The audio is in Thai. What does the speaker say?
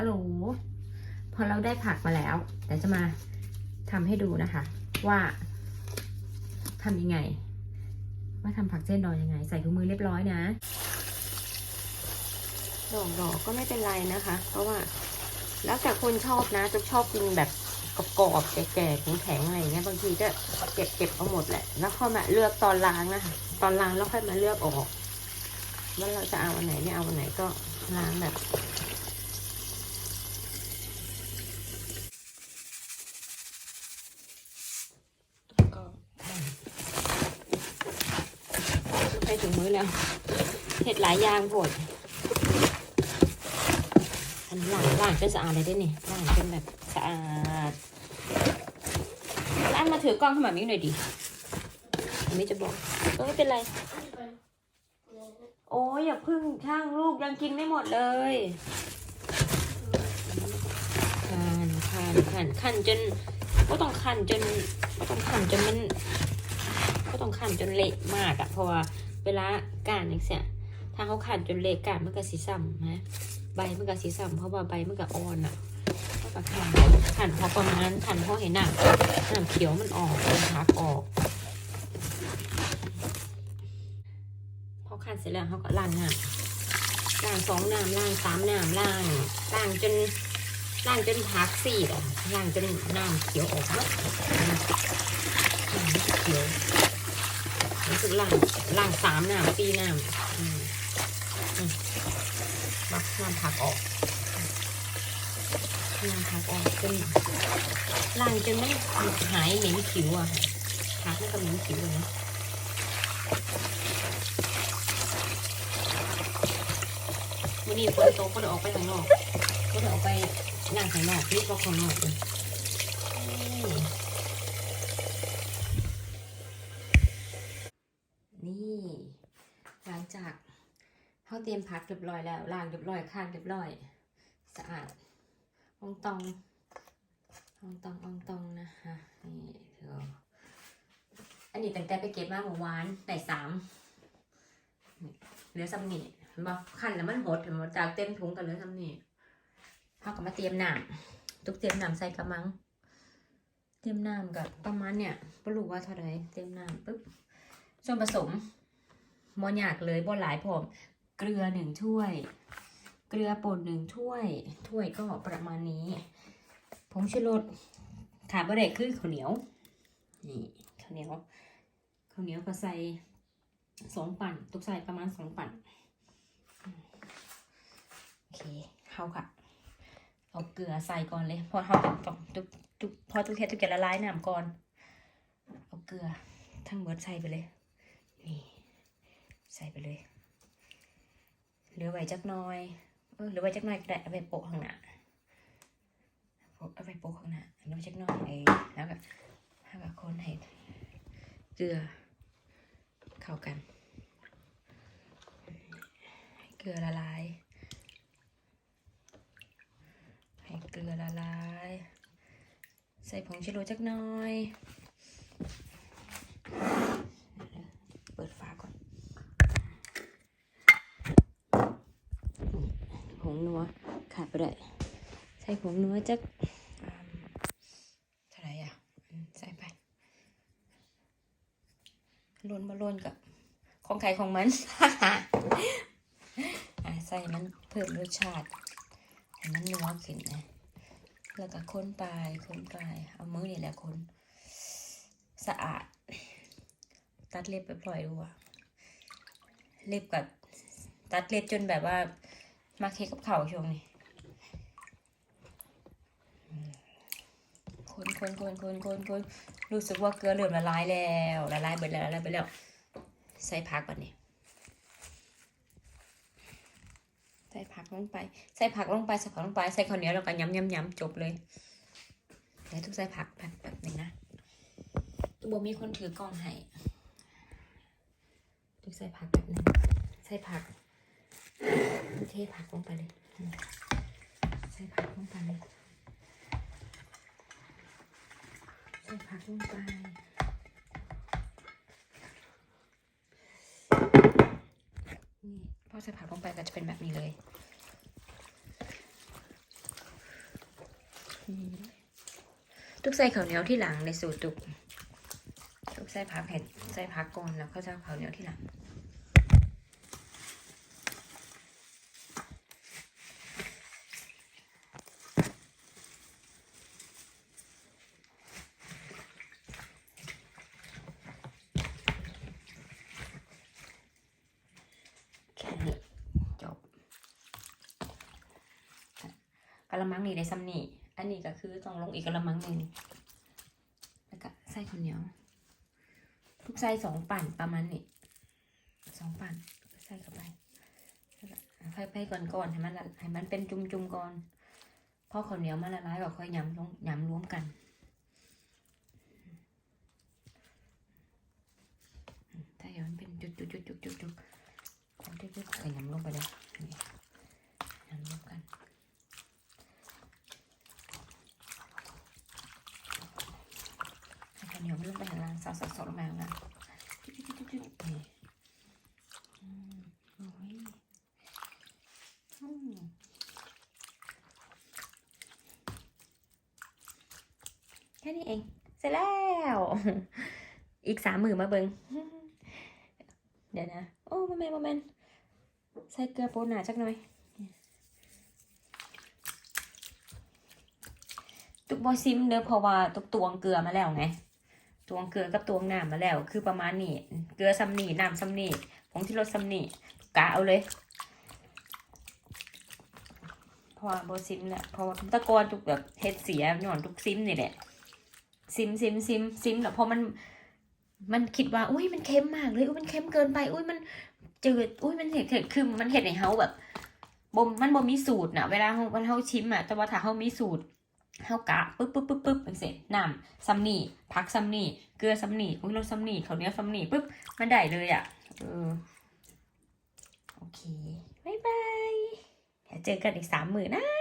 ฮัลโหล พอเราได้ผักมาแล้วเดี๋ยวจะมาทำให้ดูนะคะ ว่าทำยังไง ว่าทำผักเส้นดองยังไง ใส่ถุงมือเรียบร้อยนะดอกดอกก็ไม่เป็นไรนะคะ เพราะว่า แล้วแต่คนชอบนะจะชอบกินแบบกรอบๆแก่ๆแข็งๆอะไรอย่างเงี้ยบางทีก็เก็บเก็บเอาหมดแหละ แล้วค่อยมาเลือกตอนล้างนะคะตอนล้างแล้วค่อยมาเลือกออกว่าเราจะเอาอันไหนไม่เอาอันไหนก็ล้างแบบ ก็ใส่ถุงมือแล้วเห็ดหลายอย่างโผดอันหลังล่างจะสะอาดเลยด้นี่ล่างเป็นแบบสะอาดแล้วอันมาถือกล้องขึ้นมามิ้งหน่อยดิอันนี้จะบอกเออไม่เป็นไร โอ้ยอย่าพึ่งช่างลูกยังกินไม่หมดเลยขันขันขันขันจนก็ต้องขันจนก็ต้องขันจนมัน ก็ต้องขันจนเละมากอะเพราะว่า เวลาการอย่างเสียถ้าเขาขันจนเละการมันก็สีซ้ำนะใบมันก็สีซ้ำเพราะว่าใบมันก็อ่อนอะก็ต้องขันขันพอประมาณขันพอเห็นหนังหนังเขียวมันออกมันพักออกพอขันเสร็จแล้วเขาก็ล้างน้ำล้างสองน้ำล้างสามน้ำล้างล้างจนล้างจนพักสี่อะล้างจนน้ำเขียวออกหมดน้ำเขียว รู้สึกล้างล้างสามน้ำสี่น้ำอืมอืมบักน้ำผักออกน้ำผักออกจนล้างจนไม่หายเหม็นผิวอะผักมันก็เหม็นผิวเลยนะวันนี้ฝนตกก็เลยออกไปข้างนอกก็เลยออกไปนั่งข้างนอกรีบก็ข้างนอกเลยนี่ หลังจาก เขาเตรียมพักเรียบร้อยแล้วล้างเรียบร้อยข้างเรียบร้อย สะอาดอองตองอองตองอองตองนะคะนี่เธออันนี้ตั้งแต่ไปเก็บมาเมื่อวานได้สามเหลือซ้ำนี่มาขันแล้วมันหดเห็นจากเต็มถุงกันเลยทำนี่เขาก็มาเตรียมน้ำตุกเตรียมน้ำใส่กระมัง เตรียมน้ำกับประมาณเนี่ยไม่รู้ว่าเท่าไรเตรียมน้ำปุ๊บส่วนผสมมอนยากเลยบ่หลายพร้อม เกลือหนึ่งถ้วย เกลือป่นหนึ่งถ้วย ถ้วยก็ประมาณนี้ ผงชูรสขาดบะเด็กคือข้าวเหนียว นี่ข้าวเหนียว ข้าวเหนียวก็ใส่สองปั่นตุกใส่ประมาณสองปั่น โอเคเข้าค่ะ เอาเกลือใส่ก่อนเลยเพอเขาต้องทุกทุกพอทุกเทศทุกอย่างละลายน้ำก่อน เอาเกลือทั้งหมดใส่ไปเลย นี่ ใส่ไปเลย เหลือไว้จักหน้อยเออเหลือไว้จักหน้อยก็ได้เอาไปโปะข้างหน้าเอาไปโปะข้างหน้าเหลือจักหน้อยเองแล้วก็แล้วก็คนให้เกลือเข้ากันให้เกลือละลาย ให้เกลือละลาย ใส่ผงชูรสจักหน่อย เปิดฝาก่อนผง นัวขาดไปได้ใส่ผงนัวจักเท่าไหร่อะใส่ไปล้นมาล้นกับของใครของมันอะใส่มันเพิ่มรสชาติให้มันนัวขึ้นนะแล้วก็ค้นปลายค้นปลายเอามือนี่แหละค้นสะอาด ตัดเล็บไปปล่อยดูอะเล็บกับตัดเล็บจนแบบว่า มาเค้กกับเข่าวช่วงนี้อืมคนคนคนคนคนคนรู้สึกว่าเกลือเริ่มละลายแล้วละลายไปแล้วละลายไปแล้ว ใส่ผักก่อนนี่ใส่ผักลงไป ใส่ผักลงไปใส่ผักลงไปใส่ข้าวเหนียวแล้วก็ย้ำย้ำย้ำจบเลยเดี๋ยวทุกใส่ผักแบบแบบหนึ่งนะตัวบมีคนถือกล้องให้ทุกใส่ผักแบบหนึงใส่ผัก เทผักลงไปเลย ใส่ผักลงไปเลยใส่ผักลงไปนี่พอใส่ผักลงไปก็จะเป็นแบบนี้เลยตุกใส่ข้าวเหนียวที่หลังในสูตรตุกตุกใส่ผักเผ็ดใส่ผักก่อนแล้วก็จะเข้าวเหนียวที่หลัง แค่นี้จบ กะละมังนี่ได้ซ้ำนี่อันนี้ก็คือต้องลงอีกกะละมังหนึ่งแล้วก็ใส่ข้าวเหนียว ทุกใส่สองปั่นประมาณนี้สองปั่นใส่เข้าไปแล้ก็ค่อยไปก่อนก่อนๆให้มันละให้มันเป็นจุ่มๆก่อนพอข้าวเหนียวมันละลายก็ค่อยยำลงยำรวมกันถ้าอย่างมันเป็นจุดๆๆๆๆๆเอาที่ๆขยำลงไปเลยำรวมกันให้ข้าวเหนียวมันลงไปข้างล่างสาวๆๆลงไปข้างล่างจุ๊บๆๆๆนี่อืมโอ้ยอืมแค่นี้เอง เสร็จแล้ว อีกสามหมือมาเบิงเดี๋ยวนะ โอ้โมเมนต์โมเมนต์ใส่เกลือโปนหนาจักหน่อย ตุกบอซิมเด้อเพราะว่าตุกตวงเกลือมาแล้วไง ตวงเกลือกับตวงน้ำมาแล้ว คือประมาณนี้ เกลือซัมนี่น้ำซัมนี่ผงที่รสซัมนี่กะเอาเลยเพราะว่าบอซิมเนี่ยเพราะว่าตะกอนตุกแบบเฮ็ดเสียหย่อนตุกซิมนี่แหละ ซิมซิมซิมซิมแล้วพอมันมันคิดว่า อุ้ยมันเค็มมากเลยอุ้ยมันเค็มเกินไป อุ้ยมันจืดอุ้ยมันเห็ดเห็ดคือมันเห็ดให้เฮาแบบบ่มมันบ่มีสูตรนะเวลาเฮาเฮาชิมอะแต่ว่าถ้าเฮามีสูตรเฮากะปึ๊บปึ๊บปึ๊บปึ๊บจังซี่น้ำซัมนี่ผักซัมนี่เกลือซัมนี่อุ้ยรสซัมนี่ข้าวเหนียวซัมนี่ปึ๊บมันได้เลยอะเออโอเคบายบายเดี๋ยวเจอกันอีกสามหมื่นนะ